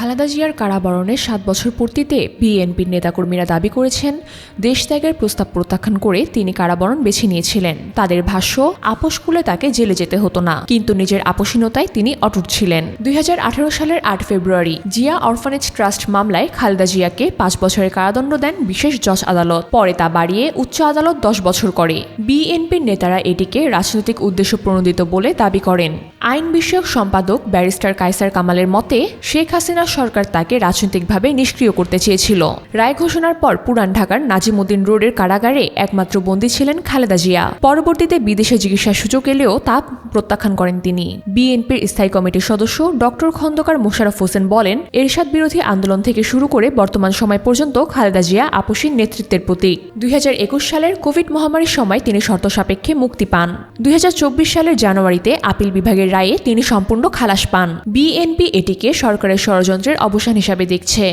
খালেদা জিয়ার কারাবরণের সাত বছর পূর্তিতে বিএনপির নেতাকর্মীরা দাবি করেছেন দেশ ত্যাগের প্রস্তাব প্রত্যাখ্যান করে তিনি কারাবরণ বেছে নিয়েছিলেন। তাদের ভাষ্য, আপোষ করলে তাকে জেলে যেতে হতো না, কিন্তু নিজের আপোষহীনতায় তিনি অটুট ছিলেন। দুই হাজার আঠারো সালের আট ফেব্রুয়ারি, জিয়া অরফানেজ ট্রাস্ট মামলায় খালেদা জিয়াকে পাঁচ বছরের কারাদণ্ড দেন বিশেষ জজ আদালত। পরে তা বাড়িয়ে উচ্চ আদালত দশ বছর করে। বিএনপির নেতারা এটিকে রাজনৈতিক উদ্দেশ্য প্রণোদিত বলে দাবি করেন। আইন বিষয়ক সম্পাদক ব্যারিস্টার কাইসার কামালের মতে, শেখ হাসিনা সরকার তাকে রাজনৈতিকভাবে নিষ্ক্রিয় করতে চেয়েছিল। রায় ঘোষণার পর পুরান ঢাকার নাজিমুদ্দিন রোডের কারাগারে একমাত্র বন্দী ছিলেন খালেদা জিয়া। পরবর্তীতে বিদেশে চিকিৎসার সুযোগ এলেও তা প্রত্যাখ্যান করেন তিনি। বিএনপির স্থায়ী কমিটির সদস্য ডক্টর খন্দকার মোশারফ হোসেন বলেন, এরশাদ বিরোধী আন্দোলন থেকে শুরু করে বর্তমান সময় পর্যন্ত খালেদা জিয়া আপসীর নেতৃত্বের প্রতীক। দুই হাজার একুশ সালের কোভিড মহামারীর সময় তিনি শর্ত সাপেক্ষে মুক্তি পান। দুই হাজার চব্বিশ সালের জানুয়ারিতে আপিল বিভাগের রায়ে তিনি সম্পূর্ণ খালাস পান। বিএনপি এটিকে সরকারের ষড়যন্ত্রের অবসান হিসাবে দেখছে।